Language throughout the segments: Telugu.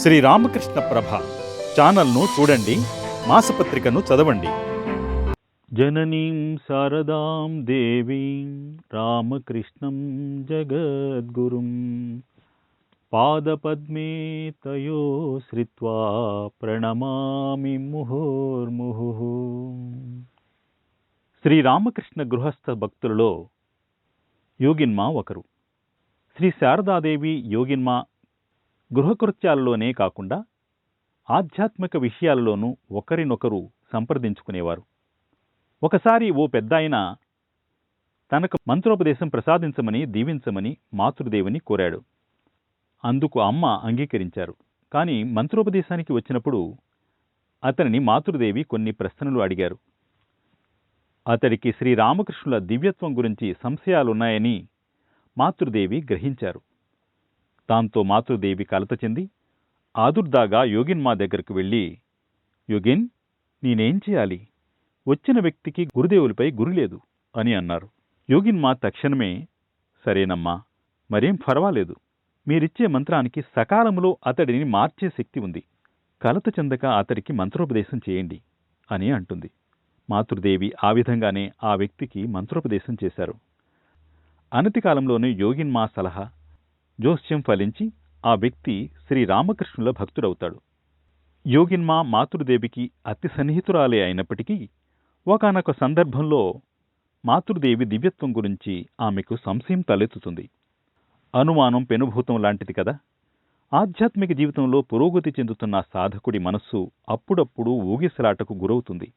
శ్రీ రామకృష్ణ ప్రభ ఛానల్ను చూడండి మాసపత్రికను చదవండి. జననీం శారదాం దేవీం రామకృష్ణం జగద్గురుం పాదపద్మే తయో శ్రిత్వా ప్రణమామి ముహుర్ముహు. శ్రీ రామకృష్ణ గృహస్థ భక్తులలో యోగిన్మా ఒకరు. శ్రీ శారదాదేవి యోగిన్మా గృహకృత్యాల్లోనే కాకుండా ఆధ్యాత్మిక విషయాలలోనూ ఒకరినొకరు సంప్రదించుకునేవారు. ఒకసారి ఓ పెద్దాయన తనకు మంత్రోపదేశం ప్రసాదించమని దీవించమని మాతృదేవిని కోరాడు. అందుకు అమ్మ అంగీకరించారు. కానీ మంత్రోపదేశానికి వచ్చినప్పుడు అతనిని మాతృదేవి కొన్ని ప్రశ్నలు అడిగారు. అతడికి శ్రీరామకృష్ణుల దివ్యత్వం గురించి సంశయాలున్నాయని మాతృదేవి గ్రహించారు. దాంతో మాతృదేవి కలత చెంది ఆదుర్దాగా యోగిన్ మా దగ్గరకు వెళ్ళి యోగిన్ నేనేం చేయాలి? వచ్చిన వ్యక్తికి గురుదేవులపై గురి లేదు అని అన్నారు. యోగిన్ మా తక్షణమే సరేనమ్మా మరేం పర్వాలేదు మీరిచ్చే మంత్రానికి సకాలంలో అతడిని మార్చే శక్తి ఉంది. కలత చెందక అతడికి మంత్రోపదేశం చేయండి అని అంటుంది. మాతృదేవి ఆ విధంగానే ఆ వ్యక్తికి మంత్రోపదేశం చేశారు. అనతి కాలంలోనే యోగిన్మా సలహా జోస్యం ఫలించి ఆ వ్యక్తి శ్రీరామకృష్ణుల భక్తుడవుతాడు. యోగిన్మా మాతృదేవికి అతి సన్నిహితురాలే అయినప్పటికీ ఒకనొక సందర్భంలో మాతృదేవి దివ్యత్వం గురించి ఆమెకు సంశయం తలెత్తుతుంది. అనుమానం పెనుభూతం లాంటిది కదా! ఆధ్యాత్మిక జీవితంలో పురోగతి చెందుతున్న సాధకుడి మనస్సు అప్పుడప్పుడు ఊగిసలాటకు గురవుతుంది.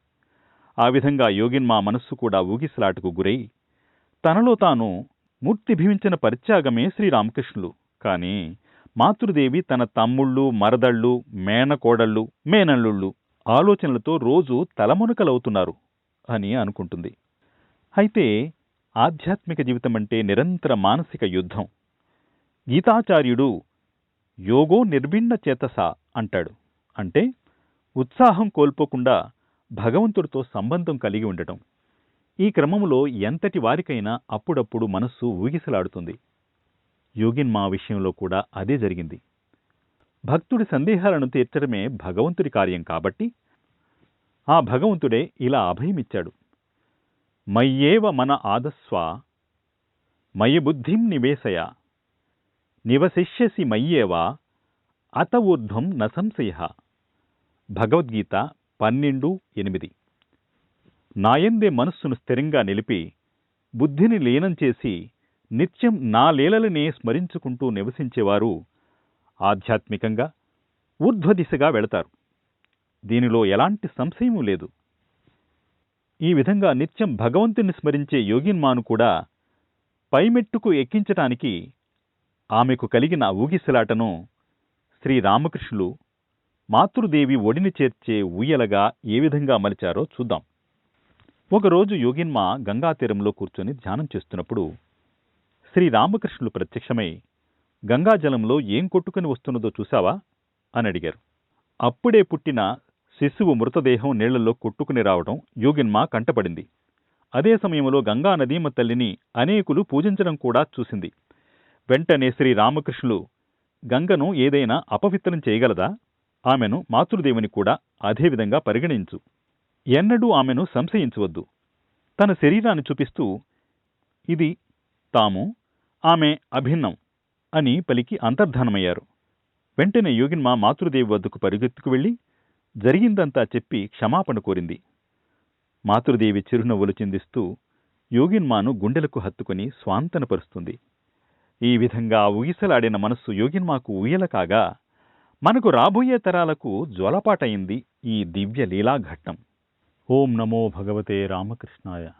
ఆ విధంగా యోగిన్మా మనస్సు కూడా ఊగిసలాటకు గురై తనలో తాను మూర్తిభవించిన పరిత్యాగమే శ్రీరామకృష్ణులు. కాని మాతృదేవి తన తమ్ముళ్ళు మరదళ్ళు మేనకోడళ్ళు మేనల్లుళ్ళు ఆలోచనలతో రోజు తలమునకలవుతున్నారు అని అనుకుంటుంది. అయితే ఆధ్యాత్మిక జీవితం అంటే నిరంతర మానసిక యుద్ధం. గీతాచార్యుడు యోగో నిర్భిన్న చేతస అంటాడు. అంటే ఉత్సాహం కోల్పోకుండా భగవంతుడితో సంబంధం కలిగి ఉండటం. ఈ క్రమంలో ఎంతటి వారికైనా అప్పుడప్పుడు మనస్సు ఊగిసలాడుతుంది. యోగిన్ మా విషయంలో కూడా అదే జరిగింది. భక్తుడి సందేహాలను తీర్చడమే భగవంతుడి కార్యం కాబట్టి ఆ భగవంతుడే ఇలా అభయమిచ్చాడు. మయ్యేవ మన ఆదస్వ మయి బుద్ధిం నివేశయ నివశిష్యసి మయ్యేవ అత ఊర్ధ్వం న సంశయ భగవద్గీత పన్నెండు ఎనిమిది. నాయందే మనస్సును స్థిరంగా నిలిపి బుద్ధిని లీనం చేసి నిత్యం నా లీలలనే స్మరించుకుంటూ నివసించేవారు ఆధ్యాత్మికంగా ఊర్ధ్వదిశగా వెళతారు. దీనిలో ఎలాంటి సంశయమూ లేదు. ఈ విధంగా నిత్యం భగవంతుని స్మరించే యోగిన్మాను కూడా పైమెట్టుకు ఎక్కించటానికి ఆమెకు కలిగిన ఊగిసలాటను శ్రీరామకృష్ణులు మాతృదేవి ఒడిని చేర్చే ఊయలగా ఏ విధంగా మలిచారో చూద్దాం. ఒకరోజు యోగిన్మ గంగా తీరంలో కూర్చొని ధ్యానం చేస్తున్నప్పుడు శ్రీరామకృష్ణులు ప్రత్యక్షమై గంగాజలంలో ఏం కొట్టుకుని వస్తున్నదో చూశావా? అని అడిగారు. అప్పుడే పుట్టిన శిశువు మృతదేహం నీళ్ళలో కొట్టుకుని రావడం యోగిన్మ కంటపడింది. అదే సమయంలో గంగా నదీమ తల్లిని అనేకులు పూజించడం కూడా చూసింది. వెంటనే శ్రీరామకృష్ణులు గంగను ఏదైనా అపవిత్రం చేయగలదా? ఆమెను మాతృదేవిని కూడా అదేవిధంగా పరిగణించు. ఎన్నడూ ఆమెను సంశయించవద్దు. తన శరీరాన్ని చూపిస్తూ ఇది తాము ఆమె అభిన్నం అని పలికి అంతర్ధానమయ్యారు. వెంటనే యోగిన్మ మాతృదేవి వద్దకు పరుగెత్తుకు వెళ్ళి జరిగిందంతా చెప్పి క్షమాపణ కోరింది. మాతృదేవి చిరునవ్వులు చిందిస్తూ యోగిన్మాను గుండెలకు హత్తుకుని స్వాంతనపరుస్తుంది. ఈ విధంగా ఊగిసలాడిన మనస్సు యోగిన్మాకు ఊయల కాగా మనకు రాబోయే తరాలకు జ్వలపాటయింది ఈ దివ్య లీలాఘట్టం ओम नमो भगवते रामकृष्णाय।